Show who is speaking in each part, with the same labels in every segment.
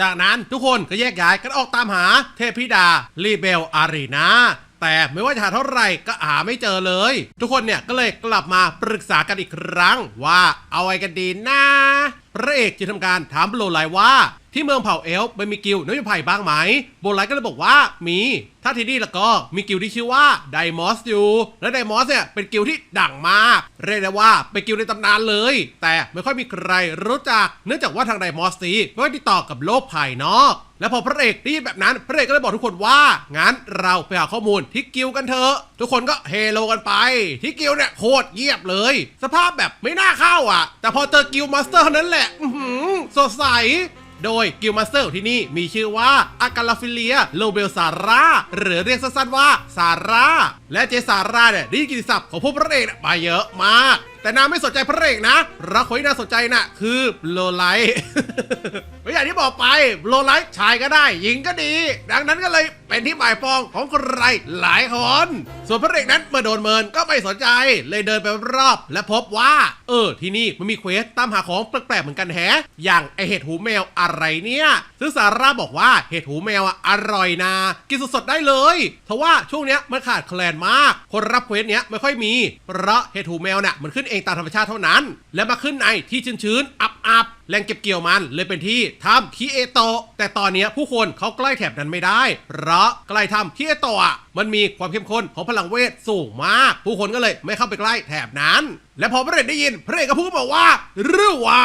Speaker 1: จากนั้นทุกคนก็แยกย้ายกันออกตามหาเทพธิดาลีเบลอารีนาแต่ไม่ว่าจะหาเท่าไหร่ก็หาไม่เจอเลย ทุกคนเนี่ยก็เลยกลับมาปรึกษากันอีกครั้งว่าเอาไงกันดีนะพระเอกจึงทำการถามโลไลว่า ที่เมืองเผ่าเอลฟ์มันมีกิลน้อยไผ่บ้างไหมโบไลก็เลยบอกว่ามี ถ้าที่นี่แล้วก็มีกิลที่ชื่อว่าไดมอสอยู่ และไดมอสเนี่ยเป็นกิลที่ดังมาก เรียกได้ว่าเป็นกิลในตำนานเลย แต่ไม่ค่อยมีใครรู้จัก เนื่องจากว่าทางไดมอสนี้ไม่ค่อยติดต่อกับโลกภายนอกและพอพระเอกได้ยินแบบนั้น พระเอกก็เลยบอกทุกคนว่างั้นเราไปหาข้อมูลที่กิลกันเถอะ ทุกคนก็เฮโลกันไป ที่กิลเนี่ยโคตรเยียบเลย สภาพแบบไม่น่าเข้าอะ แต่พอเจอกิลมาสเตอร์เท่านั้นแหละสดใส โดยกิลมาสเตอร์ที่นี่มีชื่อว่าอากาลาฟิเลียโลเบลซาร่าหรือเรียกสั้นๆว่าซาร่าและเจซาร่าเนี่ยได้ยินกิติศัพท์ของพวกพระเอกมาเยอะมาก แต่นางไม่สนใจพระเอกนะรักคนที่น่าสนใจน่ะ คือโลไลท์ไม่อย่างที่บอกไปโลไลท์ชายก็ได้ หญิงก็ดี ดังนั้นก็เลยเป็นที่หมายปองของใครหลายคนส่วนพระเอกนั้นเมื่อโดนเมินก็ไม่สนใจ เลยเดินไปรอบๆและพบว่า เออ ที่นี่มันมีเควสตามหาของแปลกๆเหมือนกันแฮะ อย่างไอเห็ดหูแมวอะไรเนี่ยซึ่งซาร่าบอกว่าเห็ดหูแมวอะอร่อยนะ กินสดๆได้เลยเพราะว่าช่วงเนี้ยมันขาดแคลนมาก คนรับเควสเนี้ยไม่ค่อยมีเพราะเห็ดหูแมวน่ะมันขึ้นเององตามธรรมชาติเท่านั้น และมาขึ้นในที่ชื้นๆอับ แหล่งเก็บเกี่ยวมันเลยเป็นที่ทำคีเอโตะแต่ตอนนี้ผู้คนเขาใกล้แถบนั้นไม่ได้ เพราะใกล้ทำคีเอโตะอะมันมีความเข้มข้นของพลังเวทสูงมาก ผู้คนก็เลยไม่เข้าไปใกล้แถบนั้น และพอพระเอกได้ยินพระเอกก็พูดบอกว่าหรือว่า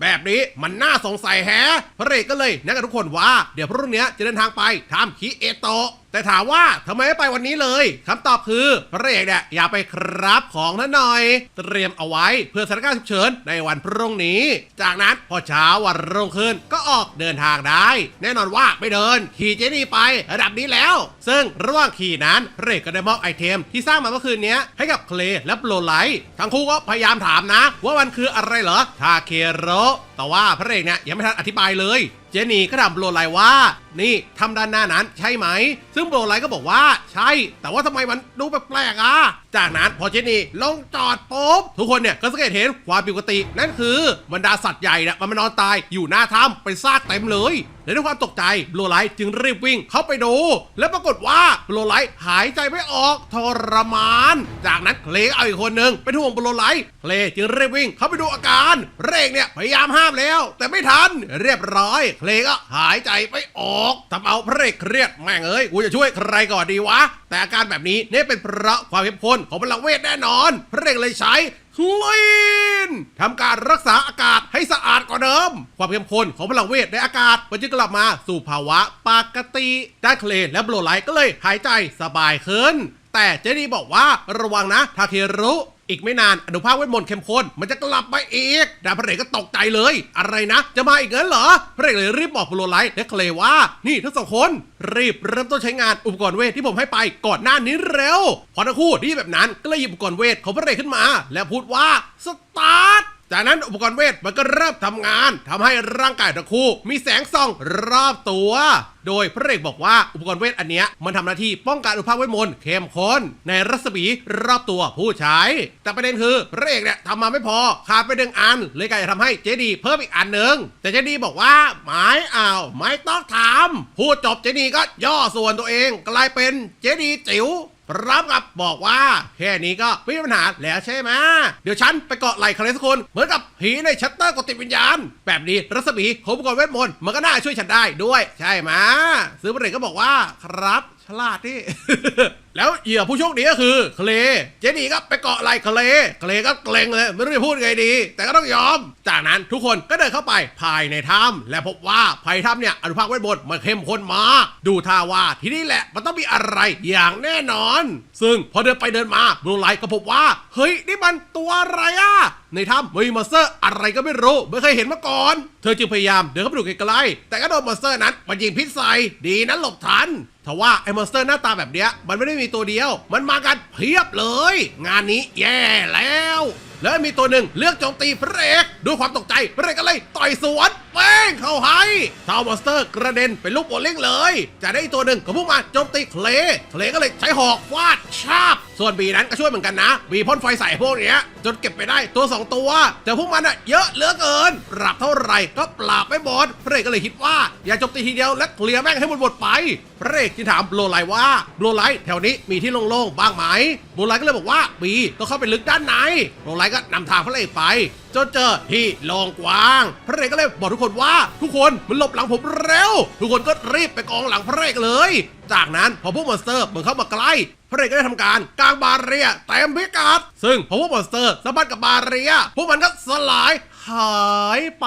Speaker 1: แบบนี้มันน่าสงสัยแฮะพระเอกก็เลยนัดกับทุกคนว่า เดี๋ยวพรุ่งนี้จะเดินทางไปทำคิเอโตะแต่ถามว่าทำไมไม่ไปวันนี้เลยคำตอบคือพระเอกเนี่ยอยากไปครับของนั่นหน่อย เตรียมเอาไว้เพื่อสถานการณ์ฉุกเฉินในวันพรุ่งนี้ จากนั้นพอเช้าวันรุ่งขึ้นก็ออกเดินทางได้ แน่นอนว่าไม่เดิน ขี่เจนี่ไประดับนี้แล้ว ซึ่งระหว่างขี่นั้นเรกก็ได้มอบไอเทม ที่สร้างมาเมื่อคืนนี้ให้กับเคลและโปรไลท์ทั้งคู่ก็พยายามถามนะ ว่ามันคืออะไรเหรอทาเคโรแต่ว่าพระเอกเนี่ยยังไม่ทันอธิบายเลย เจนี่ก็ถามโปรไลท์ว่านี่ทำด้านหน้านั้นใช่ไหม ซึ่งโบรไลก็บอกว่าใช่ แต่ว่าทำไมมันดูแปลกๆอะ จากนั้นพอเจนี่ลงจอดปุ๊บทุกคนเนี่ยก็สังเกตเห็นความผิดปกติ นั่นคือบรรดาสัตว์ใหญ่เนี่ยมันมานอนตายอยู่หน้าถ้ำเป็นซากเต็มเลยและด้วยความตกใจโบรไลจึงรีบวิ่งเข้าไปดู และปรากฏว่าโบรไลหายใจไม่ออกทรมาน จากนั้นเคลก็เอาอีกคนหนึ่งเป็นห่วงโบรไลเคลจึงรีบวิ่งเข้าไปดูอาการ เรกเนี่ยพยายามห้ามแล้ว แต่ไม่ทันเรียบร้อยเคลก็หายใจไม่ออกกทำเอาพระเอกเครียดแม่งเอ้ยกูจะช่วยใครก่อนดีวะ แต่อาการแบบนี้เนี่ยเป็นเพราะความเข้มข้นของพลังเวทแน่นอน พระเอกเลยใช้คลีนทำการรักษาอากาศให้สะอาดกว่าเดิม ความเข้มข้นของพลังเวทในอากาศมันจึงกลับมาสู่ภาวะปกติด้านเคลนและโบรไลท์ก็เลยหายใจสบายขึ้นแต่เจดีบอกว่าระวังนะทาเครุ อีกไม่นานอนุภาคเวทมนต์เข้มข้นมันจะกลับมาอีกดาพระเอกก็ตกใจเลย อะไรนะ จะมาอีกเงินเหรอ พระเอกเลยรีบบอกโบรไลท์และเคลว่า นี่ทั้งสองคนรีบเริ่มต้นใช้งานอุปกรณ์เวทที่ผมให้ไปก่อนหน้านี้เร็วพอทั้งคู่ได้ยินแบบนั้นก็เลยหยิบอุปกรณ์เวทของพระเอกขึ้นมา และพูดว่าสตาร์ท จากนั้นอุปกรณ์เวทมันก็เริ่มทำงานทำให้ร่างกายทั้งคู่ มีแสงส่องรอบตัว โดยพระเอกบอกว่าอุปกรณ์เวทอันเนี้ยมันทำหน้าที่ป้องกันอนุภาคเวทมนต์เข้มข้นในรัศมีรอบตัวผู้ใช้ แต่ประเด็นคือพระเอกเนี่ยทำมาไม่พอขาดไปหนึ่งอัน เลยกลายทำให้เจดีเพิ่มอีกอันหนึ่งแต่เจดีบอกว่าไม่เอาไม่ต้องทำพูดจบเจดีก็ย่อส่วนตัวเอง กลายเป็นเจดีจิ๋ว พร้อมกับบอกว่าแค่นี้ก็ไม่มีปัญหาแล้วใช่ไหมเดี๋ยวฉันไปเกาะไหล่ใครสักคนเหมือนกับผีในชัตเตอร์กดติดวิญญาณ แบบนี้รัศมีของอุปกรณ์เวทมนต์มันก็น่าช่วยฉันได้ด้วย ใช่ไหมซื้อประเด็นก็บอกว่าครับ ลาดที่ แล้วเหยื่อผู้โชคดีก็คือเคลเจดีก็ไปเกาะไหล่เคลเคลก็เกรงเลยไม่รู้จะพูดไงดี แต่ก็ต้องยอม จากนั้นทุกคนก็เดินเข้าไปภายในถ้ำและพบว่าภายในถ้ำเนี่ยอนุภาคเวทมนต์มันเข้มข้นมาก ดูท่าว่าที่นี่แหละมันต้องมีอะไรอย่างแน่นอน ซึ่งพอเดินไปเดินมาบลูไลท์ก็พบว่า เฮ้ยนี่มันตัวอะไรอะในถ้ำมีมอนสเตอร์อะไรก็ไม่รู้ไม่เคยเห็นมาก่อน เธอจึงพยายามเดินเข้าไปดูไกลๆแต่ก็โดนมอนสเตอร์นั้นมันยิงพิษใส่ดีนั้นหลบทันทว่าไอ้มอนสเตอร์หน้าตาแบบเนี้ยมันไม่ได้มีตัวเดียว มันมากันเพียบเลย งานนี้แย่แล้ว แล้วมีตัวหนึ่งเลือกโจมตีพระเอกด้วยความตกใจพระเอกก็เลยต่อยสวนเป้งเข้าให้ทาวมอนสเตอร์กระเด็นเป็นลูกโบลิ่งเลย จะได้ตัวหนึ่งกับพวกมันโจมตีเคลเคลก็เลยใช้หอกฟาดชาบ ส่วนบีนั้นก็ช่วยเหมือนกันนะบีพ่นไฟใส่พวกเนี้ย จนเก็บไปได้ตัว 2 ตัว แต่พวกมันอะเยอะเหลือเกิน ปรับเท่าไหร่ก็ปราบไม่หมดพระเอกก็เลยคิดว่าอย่าโจมตีทีเดียวและเคลียร์แม่งให้หมดหมดไปพระเอกจึงถามโบรไลว่าโบรไลแถวนี้มีที่โล่งๆบ้างไหมโบรไลก็เลยบอกว่าบีต้องเข้าไปลึกด้านในโบรไลก็นำทางพระเอกไป จนเจอที่โล่งกว้าง พระเอกก็เลยบอกทุกคนว่า ทุกคนมันหลบหลังผมเร็ว ทุกคนก็รีบไปกองหลังพระเอกเลย จากนั้นพอพวกมอนสเตอร์มันเข้ามาใกล้พระเอกก็ได้ทำการกางบาเรียเต็มพิกัด ซึ่งพอพวกมอนสเตอร์สะบัดกับบาเรีย พวกมันก็สลายหายไป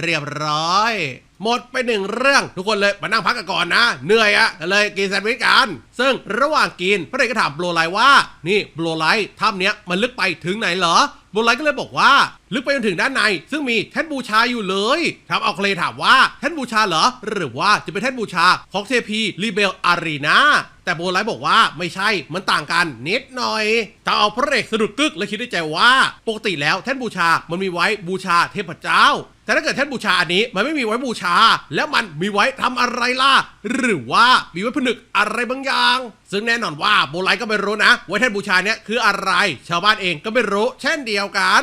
Speaker 1: เรียบร้อย หมดไปหนึ่งเรื่องทุกคนเลยมานั่งพักกันก่อนนะ เหนื่อยอะก็เลยกินแซนด์วิชกัน ซึ่งระหว่างกินพระเอกก็ถามโบรไลว่า นี่โบรไลถ้ำเนี้ยมันลึกไปถึงไหนเหรอ โบไลก็เลยบอกว่า ลึกไปจนถึงด้านใน ซึ่งมีแท่นบูชาอยู่เลยทำเอาเคลถามว่าแท่นบูชาเหรอ หรือว่าจะเป็นแท่นบูชาของเทพีรีเบลอารีนาแต่โบไลบอกว่าไม่ใช่ มันต่างกันนิดหน่อยถ้าเอาพระเอกสะดุดกึกและคิดในใจว่า ปกติแล้วแท่นบูชามันมีไว้บูชาเทพเจ้า แต่ถ้าเกิดแท่นบูชาอันนี้มันไม่มีไว้บูชา แล้วมันมีไว้ทำอะไรล่ะ หรือว่ามีไว้ผนึกอะไรบางอย่าง ซึ่งแน่นอนว่าโบไลก็ไม่รู้นะว่าแท่นบูชาเนี้ยคืออะไร ชาวบ้านเองก็ไม่รู้เช่นเดียวกัน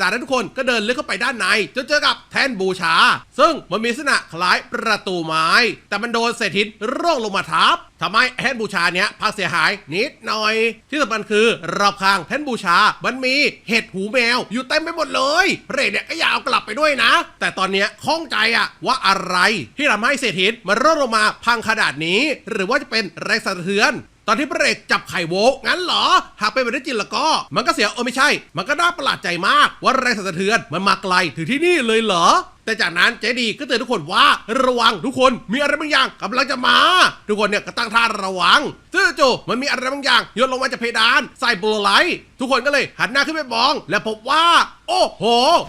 Speaker 1: จากนั้นทุกคนก็เดินลึกเข้าไปด้านในจนเจอกับแท่นบูชา ซึ่งมันมีลักษณะคล้ายประตูไม้ แต่มันโดนเศษหินร่วงลงมาทับทำให้แท่นบูชาเนี้ยพังเสียหายนิดหน่อย ที่สำคัญคือรอบข้างแท่นบูชา มันมีเห็ดหูแมว อยู่เต็มไปหมดเลยพระเอกเนี่ยก็อยากเอากลับไปด้วยนะ แต่ตอนเนี้ยข้องใจอะว่าอะไรที่ทำให้เศษหินมันร่วงลงมาพังขนาดนี้ หรือว่าจะเป็นแรงสั่นสะเทือน ตอนที่พระเอกจับไข่โวงั้นเหรอ หากเป็นแบบนี้จริงแล้วก็ มันก็เสียเออไม่ใช่ มันก็น่าประหลาดใจมากว่าแรงสั่นสะเทือนมันมาไกลถึงที่นี่เลยเหรอ แต่จากนั้นเจดีก็เตือนทุกคนว่าระวังทุกคนมีอะไรบางอย่างกำลังจะมา ทุกคนเนี่ยก็ตั้งท่าระวังซึ่งจู่มันมีอะไรบางอย่างโยนลงมาจากเพดานใส่โบรไลท์ทุกคนก็เลยหันหน้าขึ้นไปมอง และพบว่า โอ้โห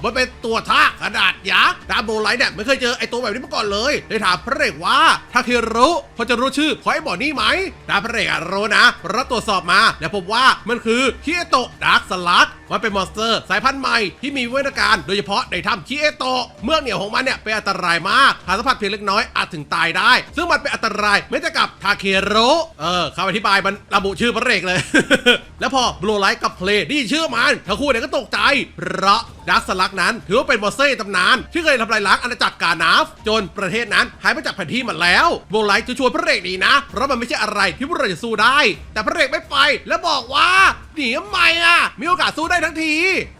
Speaker 1: มันเป็นตัวท่าขนาดยักษ์ดาโบไลท์เนี่ยไม่เคยเจอไอตัวแบบนี้มาก่อนเลยเลยถามพระเอกว่าถ้าเคยรู้พอจะรู้ชื่อของไอ้บ่อนี่ไหมดาพระเอกรู้นะเพราะตรวจสอบมา และพบว่ามันคือคิเอโตดาร์กสลัด มันเป็นมอนสเตอร์ สายพันธุ์ใหม่ที่มีวิวัฒนาการ โดยเฉพาะในถ้ำคีเอโตเมื่อกเหนียวของมันเนี่ยเป็นอันตรายมากหากสัมผัสเพียงเล็กน้อยอาจถึงตายได้ ซึ่งมันเป็นอันตรายไม่จะกับทาเคโรเออคำอธิบายมันระบุชื่อพระเอกเลย แล้วพอบลูไลท์กับเพลย์นี่ชื่อมันทั้งคู่เนี่ยก็ตกใจเพราะ ดักสลักนั้น ถือว่าเป็นบอสเซย์ตำนาน ที่เคยทำลายล้างอาณาจักรกานาฟ จนประเทศนั้นหายไปจากแผนที่หมดแล้วโบไลท์จะชวนพระเอกหนีนะ เพราะมันไม่ใช่อะไรที่พวกเราจะสู้ได้ แต่พระเอกไม่ไปแล้วบอกว่าหนีทำไมอะ มีโอกาสสู้ได้ทั้งที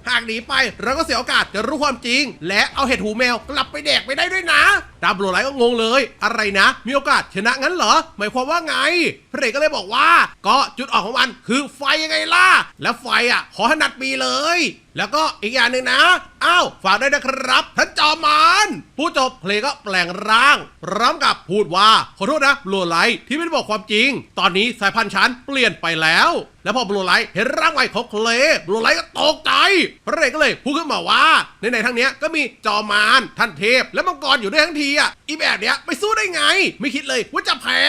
Speaker 1: หากหนีไปเราก็เสียโอกาสจะรู้ความจริง และเอาเห็ดหูแมวกลับไปแดกไปได้ด้วยนะ ดาบโบรไลท์ก็งงเลย อะไรนะ มีโอกาสชนะงั้นเหรอ หมายความว่าไงพระเอกก็เลยบอกว่า ก็จุดออกของมันคือไฟยังไงล่ะ แล้วไฟอะ ขอถนัดปีเลย แล้วก็อีกอย่างหนึ่งนะอ้าวฝากด้วยนะครับท่านจอมมันผู้จบเพลงก็แปลงร่างพร้อมกับพูดว่าขอโทษนะโบรไลท์ที่ไม่ได้บอกความจริง ตอนนี้สายพันธุ์ฉันเปลี่ยนไปแล้วแล้วพอโบรไลท์เห็นร่างไหวของเคลโบรไลท์ก็ตกใจพระเอกก็เลยพูดขึ้นมาว่าในในทั้งเนี้ยก็มีจอมารท่านเทพ และมังกรอยู่ด้วยทั้งทีอะอีแบบเนี้ยไปสู้ได้ไง ไม่คิดเลยว่าจะแพ้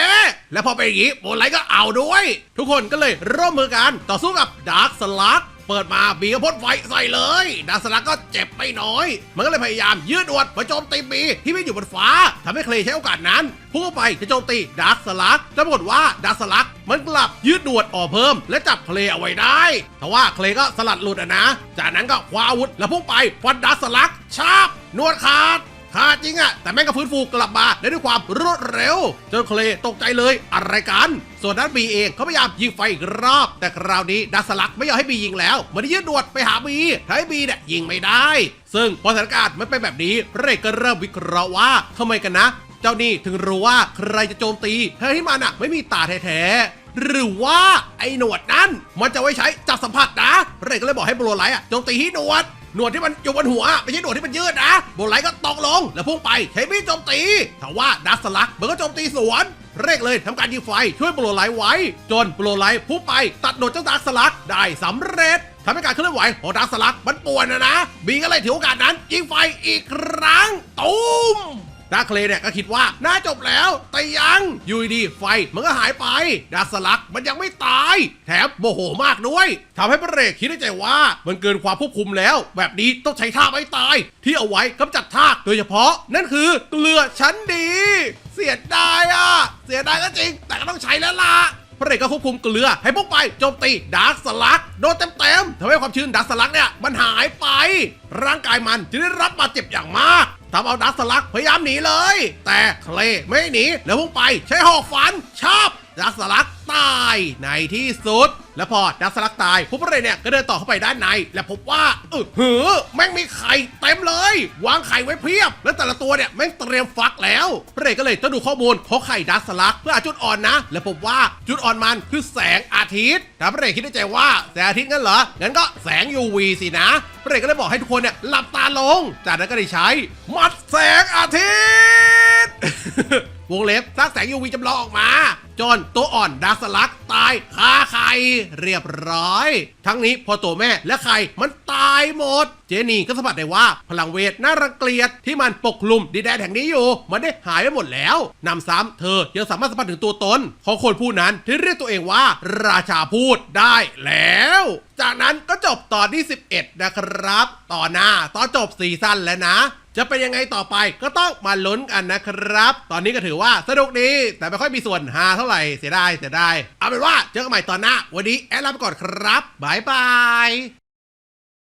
Speaker 1: แล้วพอไปอย่างงี้โบรไลท์ก็เอาด้วย ทุกคนก็เลยร่วมมือกันต่อสู้กับดาร์คสลัก เปิดมาบีก็พ่นไฟใส่เลยดาร์สลักก็เจ็บไม่น้อย มันก็เลยพยายามยืดอวดมาโจมตีบีที่ไม่อยู่บนฟ้าทำให้เคลย์ใช้โอกาสนั้นพุ่งไปจะโจมตีดาร์สลักแต่ปรากฏว่าดาร์สลักมันกลับยืดหนวดออกเพิ่ม และจับเคลย์เอาไว้ได้แต่ว่าเคลย์ก็สลัดหลุดอะนะ จากนั้นก็คว้าอาวุธแล้วพุ่งไปฟันดาร์สลักชาบนวดขาด ขาดจริงอะแต่แม่งก็ฟื้นฟูกลับมาได้ด้วยความรวดเร็วจนเคลตกใจเลยอะไรกัน ส่วนด้านบีเองเขาพยายามยิงไฟอีกรอบ แต่คราวนี้ดัสลักไม่ยอมให้บียิงแล้วมันยืดดวดไปหาบีทำให้บีเนี่ยยิงไม่ได้ ซึ่งพอสถานการณ์มันเป็นแบบนี้พระเอกก็เริ่มวิเคราะห์ว่าทำไมกันนะ เจ้านี่ถึงรู้ว่าใครจะโจมตีทั้งที่มันอะไม่มีตาแท้หรือว่าไอ้หนวดนั้น มันจะไว้ใช้จับสัมผัสนะพรกก็เลยบอกให้โบรไลท์อะโจมตีที่หนวด หนวดที่มันอยู่บนหัวไม่ใช่หนวดที่มันยืดนะโบไลท์ก็ตกลงแล้วพุ่งไปใช้มีดโจมตีแต่ว่าดัสสลักมันก็โจมตีสวนเร่งเลยทำการยิงไฟช่วยโบไลท์ไว้ จนโบไลท์พุ่งไปตัดหนวดเจ้าดัสสลักได้สำเร็จทำให้การเคลื่อนไหวของดัสสลักมันป่วนนะนะบีก็เลยถือโอกาสนั้นยิงไฟอีกครั้งตูม ดาร์คเลเนี่ยก็คิดว่าน่าจบแล้ว แต่ยังอยู่ดีไฟมันก็หายไป ดาร์สลักมันยังไม่ตาย แถมโมโหมากด้วยทำให้พระเอกคิดในใจว่ามันเกินความควบคุมแล้ว แบบนี้ต้องใช้ท่าไม่ตาย ที่เอาไว้กำจัดท่าโดยเฉพาะ นั่นคือเกลือชั้นดี เสียดายอะ เสียดายก็จริง แต่ก็ต้องใช้แล้วล่ะพระเอกก็ควบคุมเกลือให้พวกไปโจมตีดาร์สลักโดนเต็มๆทำให้ความชื้นดาร์สลักเนี่ยมันหายไป ร่างกายมันจะได้รับบาดเจ็บอย่างมาก ทำเอาดัสลักพยายามหนีเลย แต่เคลไม่หนีแล้วพวกไปใช้หอกฟันชอบ ดาร์คสลักตายในที่สุด แล้วพอดาร์คสลักตายผู้พระเอกเนี่ยก็เดินต่อเข้าไปด้านใน และพบว่าเออหือแม่งมีไข่เต็มเลย วางไข่ไว้เพียบ แล้วแต่ละตัวเนี่ยแม่งเตรียมฟักแล้วพระเอกก็เลยต้องดูข้อมูลของไข่ดาร์คสลักเพื่อหาจุดอ่อนนะ และพบว่าจุดอ่อนมันคือแสงอาทิตย์แต่พระเอกคิดในใจว่าแสงอาทิตย์งั้นเหรองั้นก็แสง UV สินะพระเอกก็เลยบอกให้ทุกคนเนี่ยหลับตาลง จากนั้นก็ได้ใช้มัดแสงอาทิตย์วงเล็บสร้างแสง UV จำลองออกมา จนตัวอ่อนดารสลักตายคาไข่เรียบร้อย ทั้งนี้พอตัวแม่และไข่มันตายหมด เจนี่ก็สัมผัสได้ว่าพลังเวทน่ารังเกียจที่มันปกคลุมดินแดนแห่งนี้อยู่ มันได้หายไปหมดแล้วนำซ้ำเธอยังสามารถสัมผัสถึงตัวตน ของคนผู้นั้นที่เรียกตัวเองว่า ราชาพูดได้แล้ว จากนั้นก็จบตอนที่ 11 นะครับ ต่อหน้าตอนจบซีซั่นแล้วนะ จะเป็นยังไงต่อไปก็ต้องมาลุ้นกันนะครับ ตอนนี้ก็ถือว่าสนุกดีแต่ไม่ค่อยมีส่วนหาเท่าไหร่เสียดายเสียดายเอาเป็นว่าเจอกันใหม่ตอนหน้า วันนี้แอดลาไปก่อนครับบายบาย